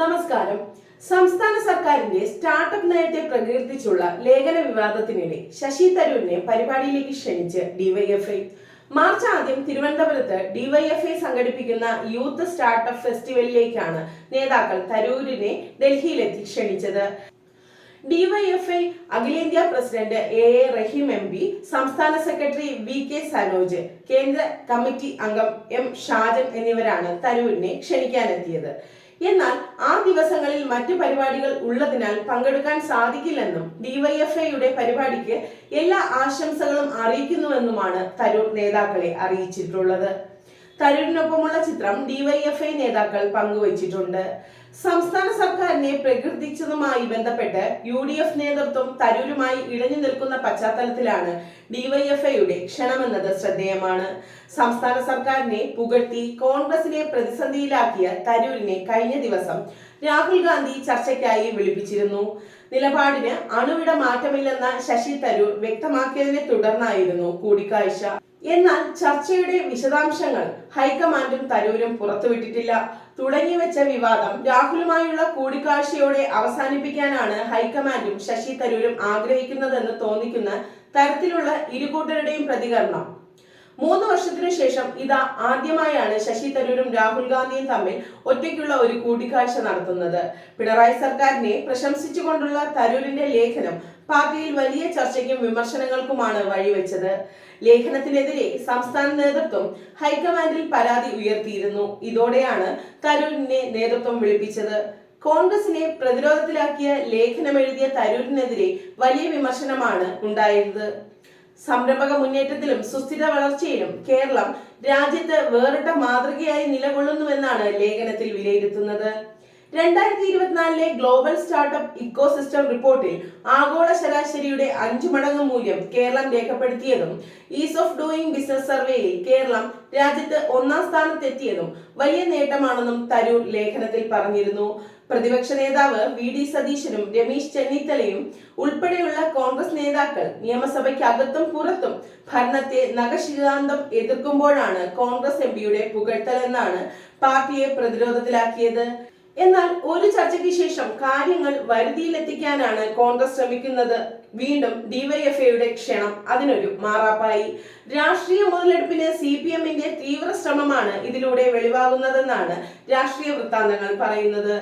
നമസ്കാരം. സംസ്ഥാന സർക്കാരിന്റെ സ്റ്റാർട്ടപ്പ് നയത്തെ പ്രകീർത്തിച്ചുള്ള ലേഖന വിവാദത്തിനിടെ ശശി തരൂരിനെ പരിപാടിയിലേക്ക് ക്ഷണിച്ച് ഡിവൈഎഫ്ഐ മാർച്ച് ആദ്യം തിരുവനന്തപുരത്ത് ഡിവൈഎഫ്ഐ സംഘടിപ്പിക്കുന്ന യൂത്ത് സ്റ്റാർട്ടപ്പ് ഫെസ്റ്റിവലിലേക്കാണ് നേതാക്കൾ തരൂരിനെ ഡൽഹിയിലെത്തി ക്ഷണിച്ചത്. ഡിവൈഎഫ്ഐ അഖിലേന്ത്യാ president A A Rahim M P സംസ്ഥാന സെക്രട്ടറി വി കെ സനോജ് കേന്ദ്ര കമ്മിറ്റി അംഗം എം ഷാജൻ എന്നിവരാണ് തരൂരിനെ ക്ഷണിക്കാനെത്തിയത്. എന്നാൽ ആ ദിവസങ്ങളിൽ മറ്റു പരിപാടികൾ ഉള്ളതിനാൽ പങ്കെടുക്കാൻ സാധിക്കില്ലെന്നും ഡിവൈഎഫ്ഐയുടെ പരിപാടിക്ക് എല്ലാ ആശംസകളും അറിയിക്കുന്നുവെന്നുമാണ് തരൂർ നേതാക്കളെ അറിയിച്ചിട്ടുള്ളത്. തരൂരിനൊപ്പമുള്ള ചിത്രം ഡിവൈഎഫ്ഐ നേതാക്കൾ പങ്കുവച്ചിട്ടുണ്ട്. സംസ്ഥാന സർക്കാരിനെ പ്രകീർത്തിച്ചതുമായി ബന്ധപ്പെട്ട് യു ഡി എഫ് നേതൃത്വം തരൂരുമായി ഇഴഞ്ഞു നിൽക്കുന്ന പശ്ചാത്തലത്തിലാണ് ഡിവൈഎഫ്ഐയുടെ ക്ഷണമെന്നത് ശ്രദ്ധേയമാണ്. സംസ്ഥാന സർക്കാരിനെ പുകഴ്ത്തി കോൺഗ്രസിനെ പ്രതിസന്ധിയിലാക്കിയ തരൂരിനെ കഴിഞ്ഞ ദിവസം രാഹുൽ ഗാന്ധി ചർച്ചയ്ക്കായി വിളിപ്പിച്ചിരുന്നു. നിലപാടിന് അണുവിട മാറ്റമില്ലെന്ന ശശി തരൂർ വ്യക്തമാക്കിയതിനെ തുടർന്നായിരുന്നു കൂടിക്കാഴ്ച. എന്നാൽ ചർച്ചയുടെ വിശദാംശങ്ങൾ ഹൈക്കമാൻഡും തരൂരും പുറത്തുവിട്ടിട്ടില്ല. തുടങ്ങി വെച്ച വിവാദം രാഹുലുമായുള്ള കൂടിക്കാഴ്ചയോടെ അവസാനിപ്പിക്കാനാണ് ഹൈക്കമാൻഡും ശശി തരൂരും ആഗ്രഹിക്കുന്നതെന്ന് തോന്നിക്കുന്ന തരത്തിലുള്ള ഇരുകൂട്ടരുടെയും പ്രതികരണം. മൂന്ന് വർഷത്തിനു ശേഷം ഇതാ ആദ്യമായാണ് ശശി തരൂരും രാഹുൽ ഗാന്ധിയും തമ്മിൽ ഒറ്റയ്ക്കുള്ള ഒരു കൂടിക്കാഴ്ച നടത്തുന്നത്. പിണറായി സർക്കാരിനെ പ്രശംസിച്ചുകൊണ്ടുള്ള തരൂരിന്റെ ലേഖനം പാർട്ടിയിൽ വലിയ ചർച്ചയ്ക്കും വിമർശനങ്ങൾക്കുമാണ് വഴിവെച്ചത്. ലേഖനത്തിനെതിരെ സംസ്ഥാന നേതൃത്വം ഹൈക്കമാൻഡിൽ പരാതി ഉയർത്തിയിരുന്നു. ഇതോടെയാണ് തരൂരിനെ നേതൃത്വം വിളിപ്പിച്ചത്. കോൺഗ്രസിനെ പ്രതിരോധത്തിലാക്കിയ ലേഖനമെഴുതിയ തരൂരിനെതിരെ വലിയ വിമർശനമാണ് ഉണ്ടായത്. സംരംഭക മുന്നേറ്റത്തിലും സുസ്ഥിര വളർച്ചയിലും കേരളം രാജ്യത്ത് വേറിട്ട മാതൃകയായി നിലകൊള്ളുന്നുവെന്നാണ് ലേഖനത്തിൽ വിലയിരുത്തുന്നത്. രണ്ടായിരത്തി ഇരുപത്തിനാലിലെ ഗ്ലോബൽ സ്റ്റാർട്ടപ്പ് ഇക്കോസിസ്റ്റം റിപ്പോർട്ടിൽ ആഗോള ശരാശരിയുടെ അഞ്ചു മടങ്ങ് മൂല്യം കേരളം രേഖപ്പെടുത്തിയതും ഈസ് ഓഫ് ഡൂയിങ് ബിസിനസ് സർവേയിൽ കേരളം രാജ്യത്ത് ഒന്നാം സ്ഥാനത്തെത്തിയതും വലിയ നേട്ടമാണെന്നും തരൂർ ലേഖനത്തിൽ പറഞ്ഞിരുന്നു. പ്രതിപക്ഷ നേതാവ് വി ഡി സതീശനും രമേശ് ചെന്നിത്തലയും ഉൾപ്പെടെയുള്ള കോൺഗ്രസ് നേതാക്കൾ നിയമസഭയ്ക്കകത്തും പുറത്തും ഭരണത്തെ നഖശികാന്തം എതിർക്കുമ്പോഴാണ് കോൺഗ്രസ് എം പിയുടെ പുകഴ്ത്തലെന്നാണ് പാർട്ടിയെ പ്രതിരോധത്തിലാക്കിയത്. എന്നാൽ ഒരു ചർച്ചയ്ക്ക് ശേഷം കാര്യങ്ങൾ വരുതിയിലെത്തിക്കാനാണ് കോൺഗ്രസ് ശ്രമിക്കുന്നത്. വീണ്ടും ഡിവൈഎഫ്ഐയുടെ ക്ഷണം അതിനൊരു മാറാപ്പായി. രാഷ്ട്രീയ മുതലെടുപ്പിന് സി പി എമ്മിന്റെ തീവ്ര ശ്രമമാണ് ഇതിലൂടെ വെളിവാകുന്നതെന്നാണ് രാഷ്ട്രീയ വൃത്താന്തങ്ങൾ പറയുന്നത്.